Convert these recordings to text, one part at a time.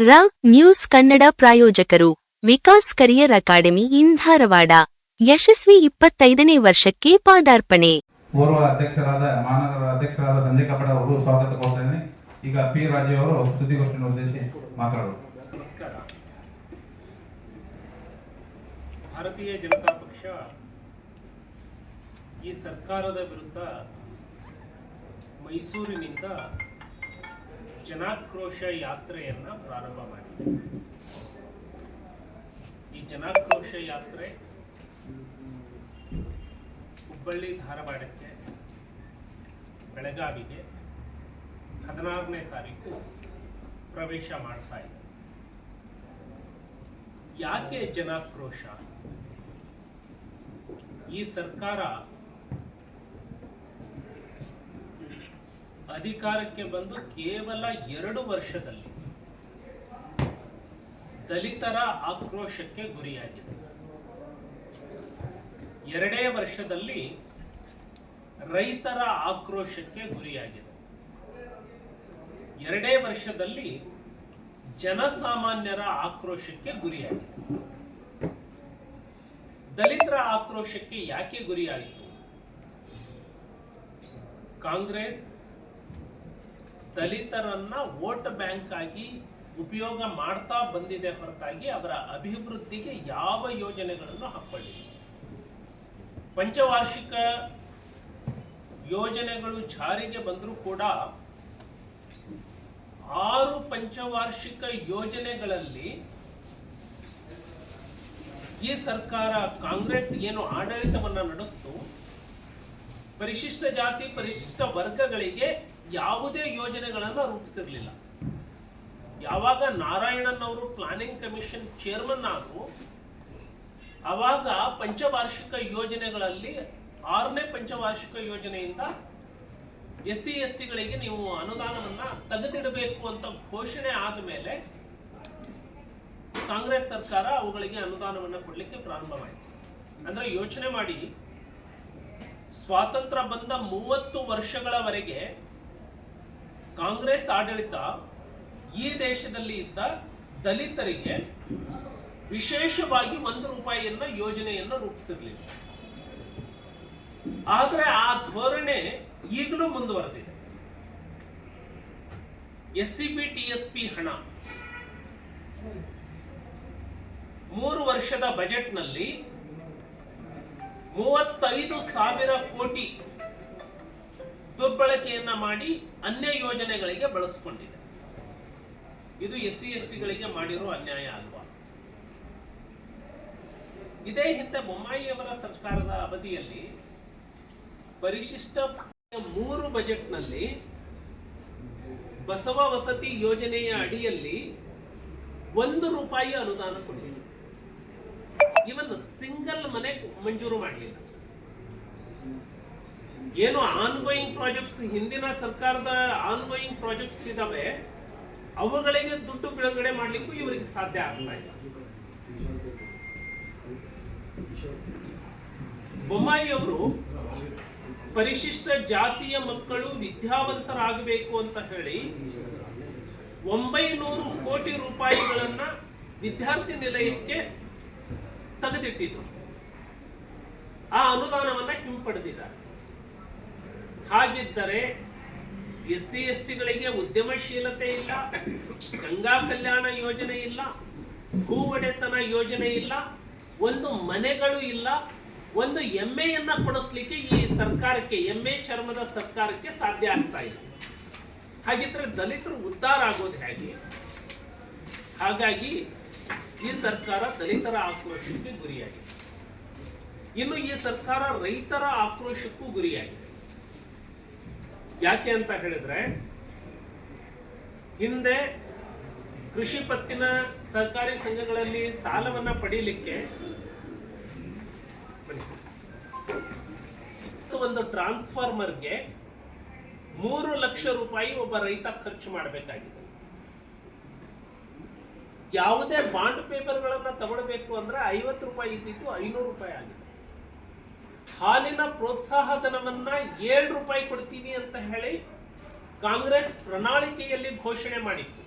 ರ ನ್ಯೂಸ್ ಕನ್ನಡ ಪ್ರಾಯೋಜಕರು Vikas career academy in Dharwad ಯಶಸ್ವಿ ಇಪ್ಪತ್ತೈದನೇ ವರ್ಷಕ್ಕೆ ಪಾದಾರ್ಪಣೆ. ಪೂರ್ವ ಅಧ್ಯಕ್ಷರಾದ ಮಹಾನಗರ ಅಧ್ಯಕ್ಷರಾದ ಸಂಜಯ್ ಕಪಡ ಅವರು ಸ್ವಾಗತ ಕೋರ್ತೇನೆ ಈಗ ಪಿ ರಾಜು ಅವರು ಸುದ್ದಿಗೋಷ್ಠಿಯನ್ನು ಉದ್ದೇಶಿ ಮಾತಾಡೋದು ನಮಸ್ಕಾರ. ಭಾರತೀಯ ಜನತಾ ಪಕ್ಷ ಈ ಸರ್ಕಾರದ ವಿರುದ್ಧ ಮೈಸೂರಿನಿಂದ ಜನಾಕ್ರೋಶ ಯಾತ್ರೆಯನ್ನ ಪ್ರಾರಂಭ ಮಾಡಿದೆ. ಈ ಜನಾಕ್ರೋಶ ಯಾತ್ರೆ ಹುಬ್ಬಳ್ಳಿ ಧಾರವಾಡಕ್ಕೆ ಬೆಳಗಾವಿಗೆ ಹದಿನಾರನೇ ತಾರೀಕು ಪ್ರವೇಶ ಮಾಡ್ತಾ ಇದೆ. ಯಾಕೆ ಜನಾಕ್ರೋಶ ಈ ಸರ್ಕಾರ ಅಧಿಕಾರಕ್ಕೆ ಬಂದು ಕೇವಲ ಎರಡು ವರ್ಷದಲ್ಲಿ ದಲಿತರ ಆಕ್ರೋಶಕ್ಕೆ ಗುರಿಯಾಗಿದೆ. ಎರಡೇ ವರ್ಷದಲ್ಲಿ ರೈತರ ಆಕ್ರೋಶಕ್ಕೆ ಗುರಿಯಾಗಿದೆ. ಎರಡೇ ವರ್ಷದಲ್ಲಿ ಜನಸಾಮಾನ್ಯರ ಆಕ್ರೋಶಕ್ಕೆ ಗುರಿಯಾಗಿದೆ. ದಲಿತರ ಆಕ್ರೋಶಕ್ಕೆ ಯಾಕೆ ಗುರಿಯಾಯಿತು? ಕಾಂಗ್ರೆಸ್ ದಲಿತರನ್ನ ವೋಟ್ ಬ್ಯಾಂಕ್ ಆಗಿ ಉಪಯೋಗ ಮಾಡ್ತಾ ಬಂದಿದೆ ಹೊರತಾಗಿ ಅವರ ಅಭಿವೃದ್ಧಿಗೆ ಯಾವ ಯೋಜನೆಗಳನ್ನು ಹಾಕೊಳ್ಳಿಲ್ಲ ಪಂಚವಾರ್ಷಿಕ ಯೋಜನೆಗಳು ಜಾರಿಗೆ ಬಂದರೂ ಕೂಡ ಆರು ಪಂಚವಾರ್ಷಿಕ ಯೋಜನೆಗಳಲ್ಲಿ ಈ ಸರ್ಕಾರ ಕಾಂಗ್ರೆಸ್ ಏನು ಆಡಳಿತವನ್ನ ನಡೆಸ್ತು, ಪರಿಶಿಷ್ಟ ಜಾತಿ, ಪರಿಶಿಷ್ಟ ವರ್ಗಗಳಿಗೆ ಯಾವುದೇ ಯೋಜನೆಗಳನ್ನ ರೂಪಿಸಿರ್ಲಿಲ್ಲ. ಯಾವಾಗ ನಾರಾಯಣನ್ ಅವರು ಪ್ಲಾನಿಂಗ್ ಕಮಿಷನ್ ಚೇರ್ಮನ್ ಆದ್ರು, ಅವಾಗ ಪಂಚವಾರ್ಷಿಕ ಯೋಜನೆಗಳಲ್ಲಿ ಆರನೇ ಪಂಚವಾರ್ಷಿಕ ಯೋಜನೆಯಿಂದ ಎಸ್ ಸಿ ಎಸ್ ಟಿಗಳಿಗೆ ನೀವು ಅನುದಾನವನ್ನ ತೆಗೆದಿಡಬೇಕು ಅಂತ ಘೋಷಣೆ ಆದಮೇಲೆ ಕಾಂಗ್ರೆಸ್ ಸರ್ಕಾರ ಅವುಗಳಿಗೆ ಅನುದಾನವನ್ನ ಕೊಡ್ಲಿಕ್ಕೆ ಪ್ರಾರಂಭವಾಯಿತು. ಅಂದ್ರೆ ಯೋಚನೆ ಮಾಡಿ, ಸ್ವಾತಂತ್ರ್ಯ ಬಂದ ಮೂವತ್ತು ವರ್ಷಗಳವರೆಗೆ ಕಾಂಗ್ರೆಸ್ ಆಡಳಿತ ಈ ದೇಶದಲ್ಲಿ ಇದ್ದ ದಲಿತರಿಗೆ ವಿಶೇಷವಾಗಿ ಒಂದು ರೂಪಾಯಿಯನ್ನ ಯೋಜನೆಯನ್ನು ರೂಪಿಸಿರಲಿಲ್ಲ. ಆದರೆ ಆ ಧೋರಣೆ ಈಗಲೂ ಮುಂದುವರೆದಿದೆ. S C B T S P ಹಣ ಮೂರು ವರ್ಷದ ಬಜೆಟ್ನಲ್ಲಿ ಮೂವತ್ತೈದು ಸಾವಿರ ಕೋಟಿ ದುರ್ಬಳಕೆಯನ್ನ ಮಾಡಿ ಅನ್ಯ ಯೋಜನೆಗಳಿಗೆ ಬಳಸಿಕೊಂಡಿದೆ. ಇದು ಎಸ್ ಸಿ ಎಸ್ ಟಿಗಳಿಗೆ ಮಾಡಿರೋ ಅನ್ಯಾಯ ಅಲ್ವಾ? ಇದೇ ಹಿಂದೆ ಬೊಮ್ಮಾಯಿಯವರ ಸರ್ಕಾರದ ಅವಧಿಯಲ್ಲಿ ಪರಿಶಿಷ್ಟ ಮೂರು ಬಜೆಟ್ನಲ್ಲಿ ಬಸವ ವಸತಿ ಯೋಜನೆಯ ಅಡಿಯಲ್ಲಿ ಒಂದು ರೂಪಾಯಿ ಅನುದಾನ ಕೊಡಲಿಲ್ಲ ಇವನ್ ಸಿಂಗಲ್ ಮನೆ ಮಂಜೂರು ಮಾಡಲಿಲ್ಲ. ಏನು ಆನ್ಗೋಯಿಂಗ್ ಪ್ರಾಜೆಕ್ಟ್ಸ್ ಹಿಂದಿನ ಸರ್ಕಾರದ ಆನ್ಗೋಯಿಂಗ್ ಪ್ರಾಜೆಕ್ಟ್ಸ್ ಇದಾವೆ, ಅವುಗಳಿಗೆ ದುಡ್ಡು ಬಿಡುಗಡೆ ಮಾಡಲಿಕ್ಕೂ ಇವರಿಗೆ ಸಾಧ್ಯ ಆಗ್ತಾ ಇಲ್ಲ. ಬೊಮ್ಮಾಯಿ ಅವರು ಪರಿಶಿಷ್ಟ ಜಾತಿಯ ಮಕ್ಕಳು ವಿದ್ಯಾವಂತರಾಗಬೇಕು ಅಂತ ಹೇಳಿ ಒಂಬೈನೂರು ಕೋಟಿ ರೂಪಾಯಿಗಳನ್ನ ವಿದ್ಯಾರ್ಥಿ ನಿಲಯಕ್ಕೆ ತೆಗೆದಿಟ್ಟಿದ್ರು. ಆ ಅನುದಾನವನ್ನ ಹಿಂಪಡೆದಿದ್ದಾರೆ. ಹಾಗಿದ್ದರೆ ಎಸ್ ಸಿ ಎಸ್ ಟಿಗಳಿಗೆ ಉದ್ಯಮಶೀಲತೆ ಇಲ್ಲ, ಗಂಗಾ ಕಲ್ಯಾಣ ಯೋಜನೆ ಇಲ್ಲ ಭೂ ಒಡೆತನ ಯೋಜನೆ ಇಲ್ಲ, ಒಂದು ಮನೆಗಳು ಇಲ್ಲ, ಒಂದು ಎಮ್ಮೆಯನ್ನ ಕೊಡಿಸ್ಲಿಕ್ಕೆ ಈ ಸರ್ಕಾರಕ್ಕೆ, ಎಮ್ಮೆ ಚರ್ಮದ ಸರ್ಕಾರಕ್ಕೆ ಸಾಧ್ಯ ಆಗ್ತಾ ಇಲ್ಲ. ಹಾಗಿದ್ರೆ ದಲಿತರು ಉದ್ಧಾರ ಆಗೋದು ಹೇಗೆ? ಹಾಗಾಗಿ ಈ ಸರ್ಕಾರ ದಲಿತರ ಆಕ್ರೋಶಕ್ಕೆ ಗುರಿಯಾಗಿದೆ. ಇನ್ನು ಈ ಸರ್ಕಾರ ರೈತರ ಆಕ್ರೋಶಕ್ಕೂ ಗುರಿಯಾಗಿದೆ. ಯಾಕೆ ಅಂತ ಹೇಳಿದ್ರೆ, ಹಿಂದೆ ಕೃಷಿ ಪತ್ತಿನ ಸಹಕಾರಿ ಸಂಘಗಳಲ್ಲಿ ಸಾಲವನ್ನ ಪಡೀಲಿಕ್ಕೆ ಒಂದು ಟ್ರಾನ್ಸ್ಫಾರ್ಮರ್ಗೆ ಮೂರು ಲಕ್ಷ ರೂಪಾಯಿ ಒಬ್ಬ ರೈತ ಖರ್ಚು ಮಾಡಬೇಕಾಗಿದೆ. ಯಾವುದೇ ಬಾಂಡ್ ಪೇಪರ್ಗಳನ್ನ ತಗೊಳ್ಬೇಕು ಅಂದ್ರೆ ಐವತ್ತು ರೂಪಾಯಿ ಇದ್ದಿದ್ದು ಐನೂರು ರೂಪಾಯಿ ಆಗಿದೆ ಹಾಲಿನ ಪ್ರೋತ್ಸಾಹ ಧನವನ್ನ ಏಳು ರೂಪಾಯಿ ಕೊಡ್ತೀವಿ ಅಂತ ಹೇಳಿ ಕಾಂಗ್ರೆಸ್ ಪ್ರಣಾಳಿಕೆಯಲ್ಲಿ ಘೋಷಣೆ ಮಾಡಿತ್ತು.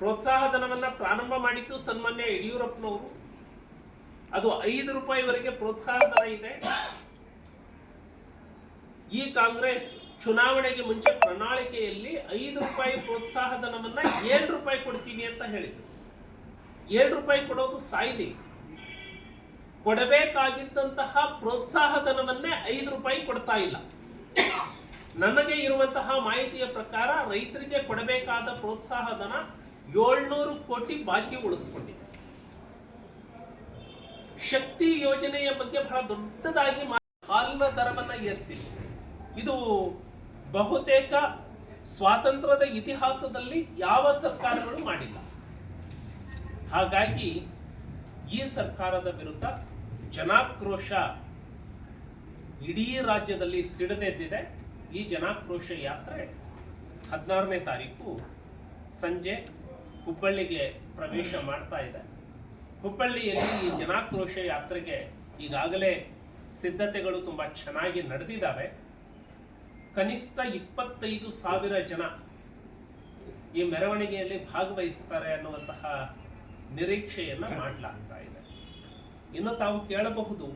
ಪ್ರೋತ್ಸಾಹ ಧನವನ್ನ ಪ್ರಾರಂಭ ಮಾಡಿತ್ತು ಸನ್ಮಾನ್ಯ ಯಡಿಯೂರಪ್ಪನವರು. ಅದು ಐದು ರೂಪಾಯಿವರೆಗೆ ಪ್ರೋತ್ಸಾಹ ಧನ ಇದೆ. ಈ ಕಾಂಗ್ರೆಸ್ ಚುನಾವಣೆಗೆ ಮುಂಚೆ ಪ್ರಣಾಳಿಕೆಯಲ್ಲಿ ಐದು ರೂಪಾಯಿ ಪ್ರೋತ್ಸಾಹ ಧನವನ್ನ ಏಳು ರೂಪಾಯಿ ಕೊಡ್ತೀನಿ ಅಂತ ಹೇಳಿದ್ರು. ಏಳು ರೂಪಾಯಿ ಕೊಡೋದು ಸಾಯ್ಲಿ. ಕೊಡಬೇಕಾಗಿದ್ದಂತಹ ಪ್ರೋತ್ಸಾಹಧನವನ್ನೇ ಐದು ರೂಪಾಯಿ ಕೊಡ್ತಾ ಇಲ್ಲ. ನನಗೆ ಇರುವಂತಹ ಮಾಹಿತಿಯ ಪ್ರಕಾರ ರೈತರಿಗೆ ಕೊಡಬೇಕಾದ ಪ್ರೋತ್ಸಾಹ ಧನ ಏಳ್ನೂರು ಕೋಟಿ ಬಾಕಿ ಉಳಿಸ್ಕೊಂಡಿದೆ. ಶಕ್ತಿ ಯೋಜನೆಯ ಬಗ್ಗೆ ಬಹಳ ದೊಡ್ಡದಾಗಿ ಹಾಲಿನ ದರವನ್ನ ಏರಿಸಿದೆ. ಇದು ಬಹುತೇಕ ಸ್ವಾತಂತ್ರ್ಯದ ಇತಿಹಾಸದಲ್ಲಿ ಯಾವ ಸರ್ಕಾರಗಳು ಮಾಡಿಲ್ಲ. ಹಾಗಾಗಿ ಈ ಸರ್ಕಾರದ ವಿರುದ್ಧ ಜನಾಕ್ರೋಶ ಇಡೀ ರಾಜ್ಯದಲ್ಲಿ ಸಿಡದೆದ್ದಿದೆ ಈ ಜನಾಕ್ರೋಶ ಯಾತ್ರೆ ಹದಿನಾರನೇ ತಾರೀಕು ಸಂಜೆ ಹುಬ್ಬಳ್ಳಿಗೆ ಪ್ರವೇಶ ಮಾಡ್ತಾ ಇದೆ. ಹುಬ್ಬಳ್ಳಿಯಲ್ಲಿ ಈ ಜನಾಕ್ರೋಶ ಯಾತ್ರೆಗೆ ಈಗಾಗಲೇ ಸಿದ್ಧತೆಗಳು ತುಂಬಾ ಚೆನ್ನಾಗಿ ನಡೆದಿದ್ದಾವೆ. ಕನಿಷ್ಠ ಇಪ್ಪತ್ತೈದು ಸಾವಿರ ಜನ ಈ ಮೆರವಣಿಗೆಯಲ್ಲಿ ಭಾಗವಹಿಸ್ತಾರೆ ಅನ್ನುವಂತಹ ನಿರೀಕ್ಷೆಯನ್ನ ಮಾಡಲಾಗ್ತಾ ಇದೆ ಇನ್ನು ತಾವು ಕೇಳಬಹುದು,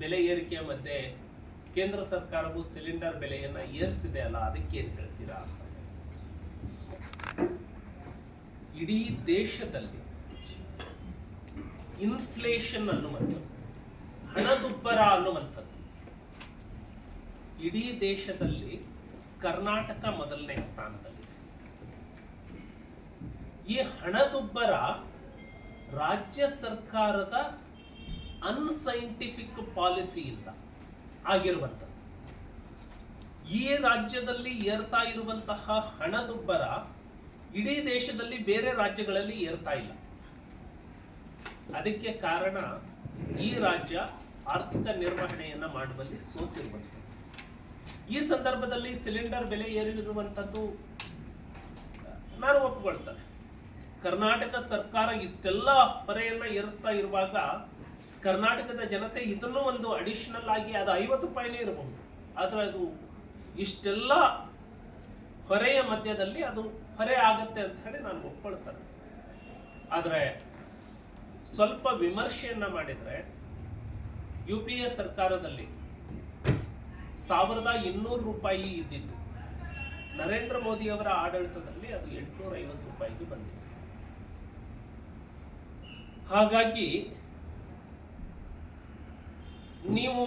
ಬೆಲೆ ಏರಿಕೆಯ ಮಧ್ಯೆ ಕೇಂದ್ರ ಸರ್ಕಾರವು ಸಿಲಿಂಡರ್ ಬೆಲೆಯನ್ನ ಏರಿಸಿದೆ ಅಲ್ಲ, ಅದಕ್ಕೆ ಏನ್ ಹೇಳ್ತೀರಾ. ಇಡೀ ದೇಶದಲ್ಲಿ ಇನ್ಫ್ಲೇಷನ್ ಅನ್ನುವಂಥದ್ದು, ಹಣದುಬ್ಬರ ಅನ್ನುವಂಥದ್ದು, ಇಡೀ ದೇಶದಲ್ಲಿ ಕರ್ನಾಟಕ ಮೊದಲನೇ ಸ್ಥಾನದಲ್ಲಿದೆ ಈ ಹಣದುಬ್ಬರ ರಾಜ್ಯ ಸರ್ಕಾರದ ಅನ್ಸೈಂಟಿಫಿಕ್ ಪಾಲಿಸಿಯಿಂದ ಆಗಿರುವಂಥದ್ದು. ಈ ರಾಜ್ಯದಲ್ಲಿ ಏರ್ತಾ ಇರುವಂತಹ ಹಣದುಬ್ಬರ ಇಡೀ ದೇಶದಲ್ಲಿ ಬೇರೆ ರಾಜ್ಯಗಳಲ್ಲಿ ಏರ್ತಾ ಇಲ್ಲ. ಅದಕ್ಕೆ ಕಾರಣ ಈ ರಾಜ್ಯ ಆರ್ಥಿಕ ನಿರ್ವಹಣೆಯನ್ನ ಮಾಡುವಲ್ಲಿ ಸೋತಿರುವಂಥದ್ದು. ಈ ಸಂದರ್ಭದಲ್ಲಿ ಸಿಲಿಂಡರ್ ಬೆಲೆ ಏರಿರುವಂಥದ್ದು ನಾನು ಒಪ್ಪಿಕೊಳ್ತೇನೆ ಕರ್ನಾಟಕ ಸರ್ಕಾರ ಇಷ್ಟೆಲ್ಲ ಹೊರೆಯನ್ನ ಏರಿಸ್ತಾ ಇರುವಾಗ ಕರ್ನಾಟಕದ ಜನತೆ ಇದನ್ನು ಒಂದು ಅಡಿಷನಲ್ ಆಗಿ ಅದು ಐವತ್ತು ರೂಪಾಯಿನೇ ಇರಬಹುದು. ಆದರೆ ಅದು ಇಷ್ಟೆಲ್ಲ ಹೊರೆಯ ಮಧ್ಯದಲ್ಲಿ ಅದು ಹೊರೆ ಆಗತ್ತೆ ಅಂತ ಹೇಳಿ ನಾನು ಒಪ್ಕೊಳ್ತೇನೆ. ಆದರೆ ಸ್ವಲ್ಪ ವಿಮರ್ಶೆಯನ್ನ ಮಾಡಿದ್ರೆ ಯು ಪಿ ಎ ಸರ್ಕಾರದಲ್ಲಿ ಸಾವಿರದ ಇನ್ನೂರು ರೂಪಾಯಿ ಇದ್ದಿದ್ದು ನರೇಂದ್ರ ಮೋದಿಯವರ ಆಡಳಿತದಲ್ಲಿ ಅದು ಎಂಟುನೂರ ಐವತ್ತು ರೂಪಾಯಿಗೆ ಬಂದಿದೆ. ಹಾಗಾಗಿ ನೀವು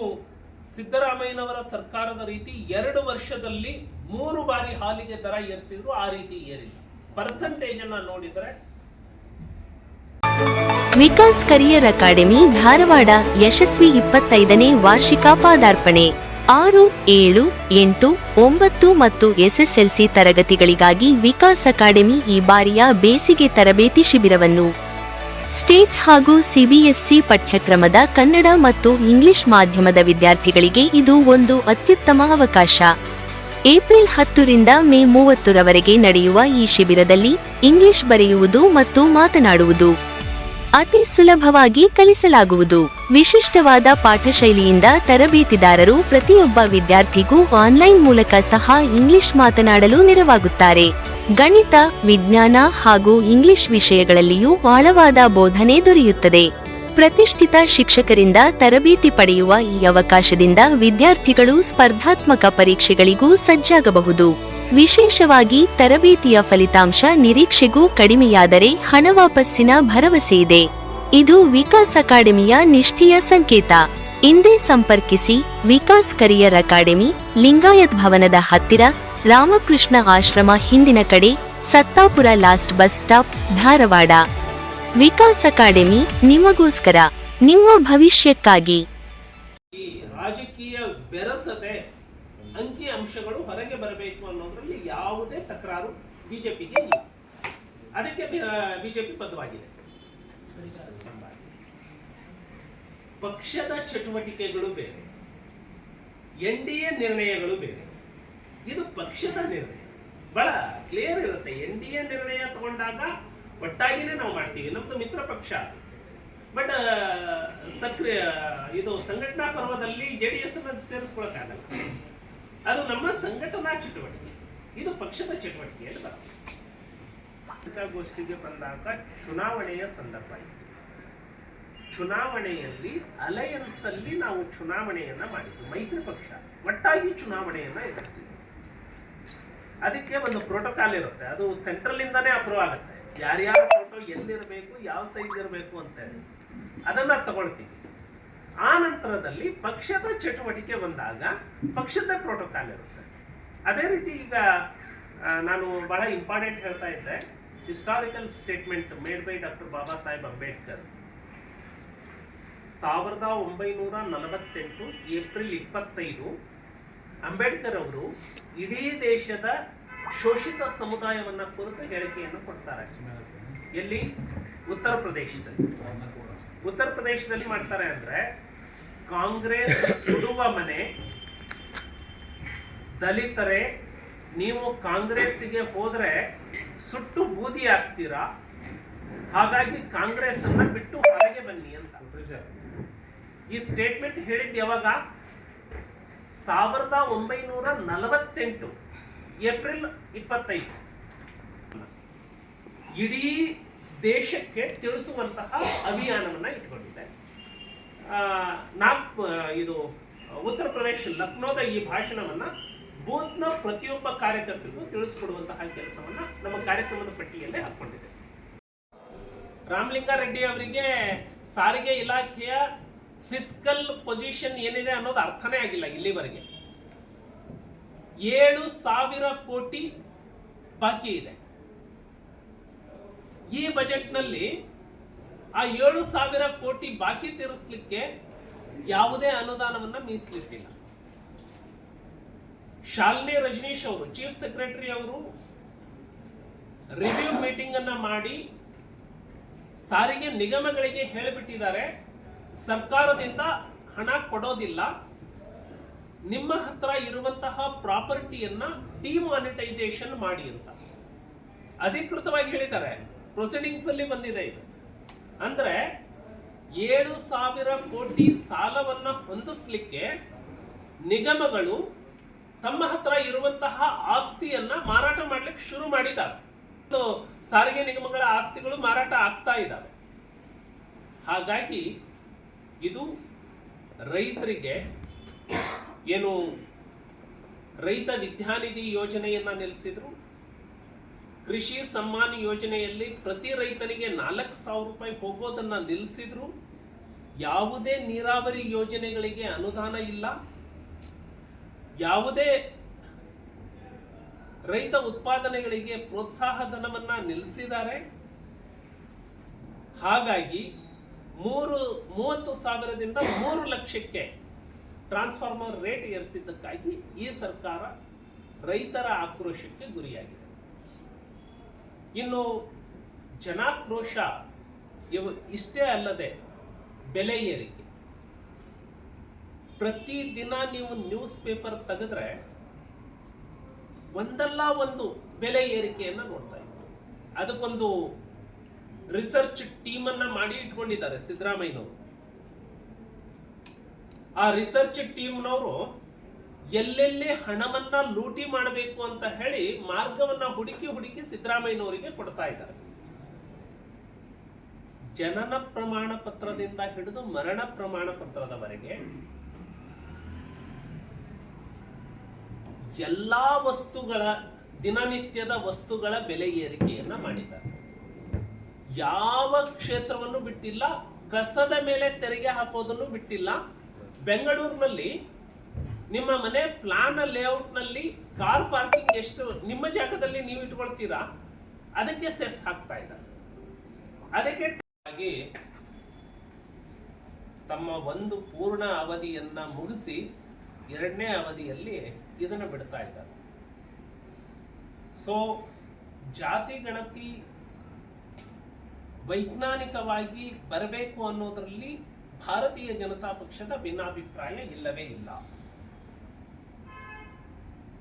ಸಿದ್ದರಾಮಯ್ಯನವರ ಸರ್ಕಾರದ ರೀತಿ ಎರಡು ವರ್ಷದಲ್ಲಿ ಮೂರು ಬಾರಿ ಹಾಲಿಗೆ ದರ ಏರಿಸಿದ್ರು ಆ ರೀತಿ ಏರಿಲ್ಲ. ಪರ್ಸೆಂಟೇಜ್ ಅನ್ನ ನೋಡಿದರೆ ವಿಕಾಸ್ ಕರಿಯರ್ ಅಕಾಡೆಮಿ ಧಾರವಾಡ, ಯಶಸ್ವಿ ಇಪ್ಪತ್ತೈದನೇ ವಾರ್ಷಿಕ ಪಾದಾರ್ಪಣೆ. ಆರು, ಏಳು, ಎಂಟು, ಒಂಬತ್ತು ಮತ್ತು ಎಸ್ಎಸ್ಎಲ್ಸಿ ತರಗತಿಗಳಿಗಾಗಿ ವಿಕಾಸ್ ಅಕಾಡೆಮಿ ಈ ಬಾರಿಯ ಬೇಸಿಗೆ ತರಬೇತಿ ಶಿಬಿರವನ್ನು ಸ್ಟೇಟ್ ಹಾಗೂ ಸಿಬಿಎಸ್ಇ ಪಠ್ಯಕ್ರಮದ ಕನ್ನಡ ಮತ್ತು ಇಂಗ್ಲಿಷ್ ಮಾಧ್ಯಮದ ವಿದ್ಯಾರ್ಥಿಗಳಿಗೆ ಇದು ಒಂದು ಅತ್ಯುತ್ತಮ ಅವಕಾಶ. ಏಪ್ರಿಲ್ ಹತ್ತರಿಂದ ಮೇ ಮೂವತ್ತರವರೆಗೆ ನಡೆಯುವ ಈ ಶಿಬಿರದಲ್ಲಿ ಇಂಗ್ಲಿಷ್ ಬರೆಯುವುದು ಮತ್ತು ಮಾತನಾಡುವುದು ಅತಿ ಸುಲಭವಾಗಿ ಕಲಿಸಲಾಗುವುದು. ವಿಶಿಷ್ಟವಾದ ಪಾಠಶೈಲಿಯಿಂದ ತರಬೇತಿದಾರರು ಪ್ರತಿಯೊಬ್ಬ ವಿದ್ಯಾರ್ಥಿಗೂ ಆನ್ಲೈನ್ ಮೂಲಕ ಸಹ ಇಂಗ್ಲಿಷ್ ಮಾತನಾಡಲು ನೆರವಾಗುತ್ತಾರೆ. ಗಣಿತ, ವಿಜ್ಞಾನ ಹಾಗೂ ಇಂಗ್ಲಿಷ್ ವಿಷಯಗಳಲ್ಲಿಯೂ ಆಳವಾದ ಬೋಧನೆ ದೊರೆಯುತ್ತದೆ. ಪ್ರತಿಷ್ಠಿತ ಶಿಕ್ಷಕರಿಂದ ತರಬೇತಿ ಪಡೆಯುವ ಈ ಅವಕಾಶದಿಂದ ವಿದ್ಯಾರ್ಥಿಗಳು ಸ್ಪರ್ಧಾತ್ಮಕ ಪರೀಕ್ಷೆಗಳಿಗೂ ಸಜ್ಜಾಗಬಹುದು. ವಿಶೇಷವಾಗಿ ತರಬೇತಿಯ ಫಲಿತಾಂಶ ನಿರೀಕ್ಷೆಗೂ ಕಡಿಮೆಯಾದರೆ ಹಣ ವಾಪಸ್ಸಿನ ಭರವಸೆಯಿದೆ ಇದು. ವಿಕಾಸ್ ಅಕಾಡೆಮಿಯ ನಿಷ್ಠೆಯ ಸಂಕೇತ. ಇಂದೇ ಸಂಪರ್ಕಿಸಿ ವಿಕಾಸ್ ಕರಿಯರ್ ಅಕಾಡೆಮಿ, ಲಿಂಗಾಯತ್ ಭವನದ ಹತ್ತಿರ ರಾಮಕೃಷ್ಣ ಆಶ್ರಮ ಹಿಂದಿನ ಕಡೆ Sattapur last bus stop Dharwad. Vikas academy ನಿಮಗೋಸ್ಕರ, ನಿಮ್ಮ ಭವಿಷ್ಯಕ್ಕಾಗಿ. ರಾಜಕೀಯ ಬೆರಸದೆ ಅಂಕಿ ಅಂಶಗಳು ಹೊರಗೆ ಬರಬೇಕು ಅನ್ನೋದ್ರಲ್ಲಿ ಯಾವುದೇ ತಕರಾರು ಬಿಜೆಪಿಗೆ ಇಲ್ಲ. ಅದಕ್ಕೆ ಬಿಜೆಪಿ ಬದ್ಧವಾಗಿದೆ. ಪಕ್ಷದ ಚಟುವಟಿಕೆಗಳು ಬೇರೆ. ಎನ್ ಡಿ ಎ ನಿರ್ಣಯಗಳು ಬೇರೆ. ಇದು ಪಕ್ಷದ ನಿರ್ಣಯ. ಬಹಳ ಕ್ಲಿಯರ್ ಇರುತ್ತೆ. ಎನ್ ಡಿ ಎ ನಿರ್ಣಯ ತಗೊಂಡಾಗ ಒಟ್ಟಾಗಿನೇ ನಾವು ಮಾಡ್ತೀವಿ. ನಮ್ದು ಮಿತ್ರ ಪಕ್ಷ ಬಟ್ ಸಕ್ರಿಯ, ಇದು ಸಂಘಟನಾ ಪರ್ವದಲ್ಲಿ ಜೆ ಡಿ ಎಸ್ ಸೇರಿಸ್ಕೊಳಕ್ಕಾಗಲ್ಲ ಅದು ನಮ್ಮ ಸಂಘಟನಾ ಚಟುವಟಿಕೆ. ಇದು ಪಕ್ಷದ ಚಟುವಟಿಕೆ ಅಂತ ಪತ್ರಿಕಾಗೋಷ್ಠಿಗೆ ಬಂದಾಗ ಚುನಾವಣೆಯ ಸಂದರ್ಭ ಇತ್ತು. ಚುನಾವಣೆಯಲ್ಲಿ ಅಲಯನ್ಸ್ ಅಲ್ಲಿ ನಾವು ಚುನಾವಣೆಯನ್ನ ಮಾಡಿದ್ದು ಮೈತ್ರಿ ಪಕ್ಷ. ಒಟ್ಟಾಗಿ ಚುನಾವಣೆಯನ್ನ ಎದುರಿಸಿದ್ವಿ ಅದಕ್ಕೆ ಒಂದು ಪ್ರೋಟೋಕಾಲ್ ಇರುತ್ತೆ. ಅದು ಸೆಂಟ್ರಲ್ ಇಂದಾನೇ ಅಪ್ರೂವ್ ಆಗುತ್ತೆ. ಯಾರ್ಯಾರ ಫೋಟೋ ಎಲ್ಲಿರಬೇಕು, ಯಾವ ಸೈಜ್ ಇರಬೇಕು ಅಂತ ಹೇಳಿ. ಅದನ್ನ ತಗೊಳ್ತೀವಿ. ಆ ನಂತರದಲ್ಲಿ ಪಕ್ಷದ ಚಟುವಟಿಕೆ ಬಂದಾಗ ಪಕ್ಷದ ಪ್ರೋಟೋಕಾಲ್ ಇರುತ್ತೆ. ಅದೇ ರೀತಿ ಈಗ ನಾನು ಬಹಳ ಇಂಪಾರ್ಟೆಂಟ್ ಹೇಳ್ತಾ ಇದ್ದೆ. Historical statement made by doctor Baba Saheb Ambedkar ಸಾವಿರದ ಒಂಬೈನೂರ ನಲವತ್ತೆಂಟು, ಏಪ್ರಿಲ್ ಇಪ್ಪತ್ತೈದು ಅಂಬೇಡ್ಕರ್ ಅವರು ಇಡೀ ದೇಶದ ಶೋಷಿತ ಸಮುದಾಯವನ್ನ ಕುರಿತು ಹೇಳಿಕೆಯನ್ನು ಕೊಡ್ತಾರೆ. ಎಲ್ಲಿ? ಉತ್ತರ ಪ್ರದೇಶದಲ್ಲಿ. ಉತ್ತರ ಪ್ರದೇಶದಲ್ಲಿ ಮಾಡ್ತಾರೆ ಅಂದ್ರೆ ಕಾಂಗ್ರೆಸ್ ಸುಡುವ ಮನೆ, ದಲಿತರೆ, ನೀವು ಕಾಂಗ್ರೆಸ್ಸಿಗೆ ಹೋದ್ರೆ ಸುಟ್ಟು ಬೂದಿ ಆಗ್ತೀರಾ ಹಾಗಾಗಿ ಕಾಂಗ್ರೆಸ್ ಅನ್ನ ಬಿಟ್ಟು ಹೊರಗೆ ಬನ್ನಿ ಅಂತ. ಈ ಸ್ಟೇಟ್ಮೆಂಟ್ ಹೇಳಿದ್ ಯಾವಾಗ? ಸಾವಿರದ ಒಂಬೈನೂರ ನಲವತ್ತೆಂಟು, ಏಪ್ರಿಲ್ ಇಪ್ಪತ್ತೈದು. ಇಡೀ ದೇಶಕ್ಕೆ ತಿಳಿಸುವಂತಹ ಅಭಿಯಾನವನ್ನ ಇಟ್ಕೊಂಡಿದೆ. ನಾಗ್ ಇದು, ಉತ್ತರ ಪ್ರದೇಶ ಲಕ್ನೋದ ಈ ಭಾಷಣವನ್ನ ಬೂತ್ನ ಪ್ರತಿಯೊಬ್ಬ ಕಾರ್ಯಕರ್ತರಿಗೂ ತಿಳಿಸಿಕೊಡುವಂತಹ ಕೆಲಸವನ್ನ ನಮ್ಮ ಕಾರ್ಯಕ್ರಮದ ಪಟ್ಟಿಯಲ್ಲೇ ಹಾಕೊಂಡಿದೆ ರಾಮಲಿಂಗಾರೆಡ್ಡಿ ಅವರಿಗೆ ಸಾರಿಗೆ ಇಲಾಖೆಯ ಫಿಸ್ಕಲ್ ಪೊಸಿಷನ್ ಏನಿದೆ ಅನ್ನೋದು ಅರ್ಥನೇ ಆಗಿಲ್ಲ ಇಲ್ಲಿವರೆಗೆ. ಏಳು ಸಾವಿರ ಕೋಟಿ ಬಾಕಿ ಇದೆ. ಈ ಬಜೆಟ್ನಲ್ಲಿ ಆ ಏಳು ಸಾವಿರ ಕೋಟಿ ಬಾಕಿ ತೀರಿಸಲಿಕ್ಕೆ ಯಾವುದೇ ಅನುದಾನವನ್ನ ಮೀಸಲಿಟ್ಟಿಲ್ಲ. ಶಾಲಿನಿ ರಜನೀಶ್ ಅವರು ಚೀಫ್ ಸೆಕ್ರೆಟರಿ ಅವರು ರಿವ್ಯೂ ಮೀಟಿಂಗ್ ಅನ್ನ ಮಾಡಿ ಸಾರಿಗೆ ನಿಗಮಗಳಿಗೆ ಹೇಳಿಬಿಟ್ಟಿದ್ದಾರೆ. ಸರ್ಕಾರದಿಂದ ಹಣ ಕೊಡೋದಿಲ್ಲ. ನಿಮ್ಮ ಹತ್ರ ಇರುವಂತಹ ಪ್ರಾಪರ್ಟಿಯನ್ನ ಡಿಮಾನಿಟೈಸೇಷನ್ ಮಾಡಿ ಅಂತ. ಅಧಿಕೃತವಾಗಿ ಹೇಳಿದ್ದಾರೆ. ಪ್ರೊಸೀಡಿಂಗ್ಸ್ ಅಲ್ಲಿ ಬಂದಿದೆ ಇದು. ಅಂದ್ರೆ ಏಳು ಸಾವಿರ ಕೋಟಿ ಸಾಲವನ್ನ ಹೊಂದಿಸ್ಲಿಕ್ಕೆ ನಿಗಮಗಳು ತಮ್ಮ ಹತ್ರ ಇರುವಂತಹ ಆಸ್ತಿಯನ್ನ ಮಾರಾಟ ಮಾಡ್ಲಿಕ್ಕೆ ಶುರು ಮಾಡಿದ್ದಾರೆ. ಸಾರಿಗೆ ನಿಗಮಗಳ ಆಸ್ತಿಗಳು ಮಾರಾಟ ಆಗ್ತಾ ಇದ್ದಾವೆ. ಹಾಗಾಗಿ ಇದು ರೈತರಿಗೆ ಏನು ರೈತ ವಿದ್ಯಾನಿಧಿ ಯೋಜನೆಯನ್ನ ನಿಲ್ಲಿಸಿದ್ರು ಕೃಷಿ ಸಮ್ಮಾನ್ ಯೋಜನೆಯಲ್ಲಿ ಪ್ರತಿ ರೈತನಿಗೆ ನಾಲ್ಕು ಸಾವಿರ ರೂಪಾಯಿ ಹೋಗೋದನ್ನ ನಿಲ್ಲಿಸಿದ್ರು ಯಾವುದೇ ನೀರಾವರಿ ಯೋಜನೆಗಳಿಗೆ ಅನುದಾನ ಇಲ್ಲ. ಯಾವುದೇ ರೈತ ಉತ್ಪಾದನೆಗಳಿಗೆ ಪ್ರೋತ್ಸಾಹ ಧನವನ್ನ ನಿಲ್ಲಿಸಿದ್ದಾರೆ ಹಾಗಾಗಿ ಮೂರು, ಮೂವತ್ತು ಸಾವಿರದಿಂದ ಮೂರು ಲಕ್ಷಕ್ಕೆ ಟ್ರಾನ್ಸ್ಫಾರ್ಮರ್ ರೇಟ್ ಏರಿಸಿದ್ದಕ್ಕಾಗಿ ಈ ಸರ್ಕಾರ ರೈತರ ಆಕ್ರೋಶಕ್ಕೆ ಗುರಿಯಾಗಿದೆ. ಇನ್ನು ಜನಾಕ್ರೋಶ ಇವು ಇಷ್ಟೇ ಅಲ್ಲದೆ ಬೆಲೆ ಏರಿಕೆ. ಪ್ರತಿ ದಿನ ನೀವು ನ್ಯೂಸ್ ಪೇಪರ್ ತೆಗೆದ್ರೆ ಒಂದಲ್ಲ ಒಂದು ಬೆಲೆ ಏರಿಕೆಯನ್ನು ನೋಡ್ತಾ ಇದ್ದೀವಿ. ಅದಕ್ಕೊಂದು ರಿಸರ್ಚ್ ಟೀಮ್ ಅನ್ನ ಮಾಡಿ ಇಟ್ಕೊಂಡಿದ್ದಾರೆ ಸಿದ್ದರಾಮಯ್ಯನವರು. ಆ ರಿಸರ್ಚ್ ಟೀಮ್ನವರು ಎಲ್ಲೆಲ್ಲಿ ಹಣವನ್ನ ಲೂಟಿ ಮಾಡಬೇಕು ಅಂತ ಹೇಳಿ ಮಾರ್ಗವನ್ನ ಹುಡುಕಿ ಹುಡುಕಿ ಸಿದ್ದರಾಮಯ್ಯನವರಿಗೆ ಕೊಡ್ತಾ ಇದ್ದಾರೆ. ಜನನ ಪ್ರಮಾಣ ಪತ್ರದಿಂದ ಹಿಡಿದು ಮರಣ ಪ್ರಮಾಣ ಪತ್ರದವರೆಗೆ ಎಲ್ಲಾ ವಸ್ತುಗಳ ದಿನನಿತ್ಯದ ವಸ್ತುಗಳ ಬೆಲೆ ಏರಿಕೆಯನ್ನ ಮಾಡಿದ್ದಾರೆ. ಯಾವ ಕ್ಷೇತ್ರವನ್ನು ಬಿಟ್ಟಿಲ್ಲ, ಕಸದ ಮೇಲೆ ತೆರಿಗೆ ಹಾಕೋದನ್ನು ಬಿಟ್ಟಿಲ್ಲ. ಬೆಂಗಳೂರಿನಲ್ಲಿ ನಿಮ್ಮ ಮನೆ ಪ್ಲಾನ್ ಲೇಔಟ್ನಲ್ಲಿ ಕಾರ್ ಪಾರ್ಕಿಂಗ್ ಎಷ್ಟು, ನಿಮ್ಮ ಜಾಗದಲ್ಲಿ ನೀವು ಇಟ್ಕೊಳ್ತೀರಾ? ಅದಕ್ಕೆ ಸೆಸ್ ಹಾಕ್ತಾ ಇದ್ದಾರೆ. ಅದಕ್ಕೆ ತಮ್ಮ ಒಂದು ಪೂರ್ಣ ಅವಧಿಯನ್ನ ಮುಗಿಸಿ ಎರಡನೇ ಅವಧಿಯಲ್ಲಿ ಇದನ್ನು ಬಿಡ್ತಾ ಇದ್ದಾರೆ. ಸೊ ಜಾತಿ, ಗಣತಿ ವೈಜ್ಞಾನಿಕವಾಗಿ ಬರಬೇಕು ಅನ್ನೋದರಲ್ಲಿ ಭಾರತೀಯ ಜನತಾ ಪಕ್ಷದ ಭಿನ್ನಾಭಿಪ್ರಾಯ ಇಲ್ಲವೇ ಇಲ್ಲ.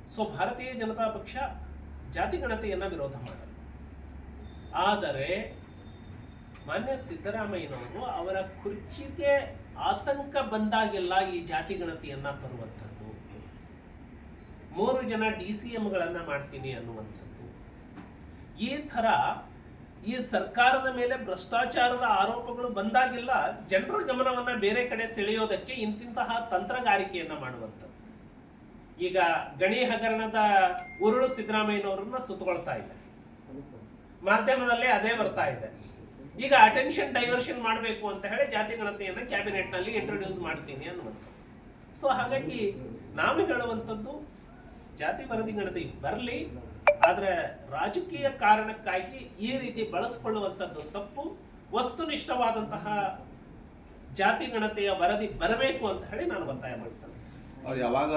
ಸೊ ಭಾರತೀಯ ಜನತಾ ಪಕ್ಷ ಜಾತಿ ಗಣತೆಯನ್ನು ವಿರೋಧ ಮಾಡಲ್ಲ. ಆದರೆ, ಮಾನ್ಯ ಸಿದ್ದರಾಮಯ್ಯನವರು ಅವರ ಕುರ್ಚಿಗೆ ಆತಂಕ ಬಂದಾಗೆಲ್ಲ ಈ ಜಾತಿ ಗಣತಿಯನ್ನ ತರುವಂಥದ್ದು. ಮೂರು ಜನ ಡಿ ಸಿ ಎಂಗಳನ್ನ ಮಾಡ್ತೀನಿ ಅನ್ನುವಂಥದ್ದು. ಈ ಥರ ಈ ಸರ್ಕಾರದ ಮೇಲೆ ಭ್ರಷ್ಟಾಚಾರದ ಆರೋಪಗಳು ಬಂದಾಗೆಲ್ಲ ಜನರ ಗಮನವನ್ನ ಬೇರೆ ಕಡೆ ಸೆಳೆಯೋದಕ್ಕೆ ಇಂತಿಂತಹ ತಂತ್ರಗಾರಿಕೆಯನ್ನ ಮಾಡುವಂಥದ್ದು. ಈಗ ಗಣಿ ಹಗರಣದ ಉರುಳು ಸಿದ್ದರಾಮಯ್ಯನವರನ್ನ ಸುತ್ತಕೊಳ್ತಾ ಇದೆ. ಮಾಧ್ಯಮದಲ್ಲಿ ಅದೇ ಬರ್ತಾ ಇದೆ. ಈಗ ಅಟೆನ್ಷನ್ ಡೈವರ್ಷನ್ ಮಾಡಬೇಕು ಅಂತ ಹೇಳಿ ಜಾತಿ ಗಣತಿಯನ್ನ ಕ್ಯಾಬಿನೆಟ್ನಲ್ಲಿ ಇಂಟ್ರೊಡ್ಯೂಸ್ ಮಾಡ್ತೀನಿ ಅನ್ನುವಂಥ ಸೊ ಹಾಗಾಗಿ ನಾವು ಹೇಳುವಂಥದ್ದು ಜಾತಿ ವರದಿ ಗಣತಿ ಬರಲಿ ಆದ್ರೆ ರಾಜಕೀಯ ಕಾರಣಕ್ಕಾಗಿ ಈ ರೀತಿ ಬಳಸ್ಕೊಳ್ಳುವಂಥದ್ದು ತಪ್ಪು ವಸ್ತುನಿಷ್ಠವಾದಂತಹ ಜಾತಿ ಗಣತೆಯ ವರದಿ ಬರಬೇಕು ಅಂತ ಹೇಳಿ ನಾನು ಒತ್ತಾಯ ಮಾಡ್ತೇನೆ ಅವ್ರು ಯಾವಾಗ.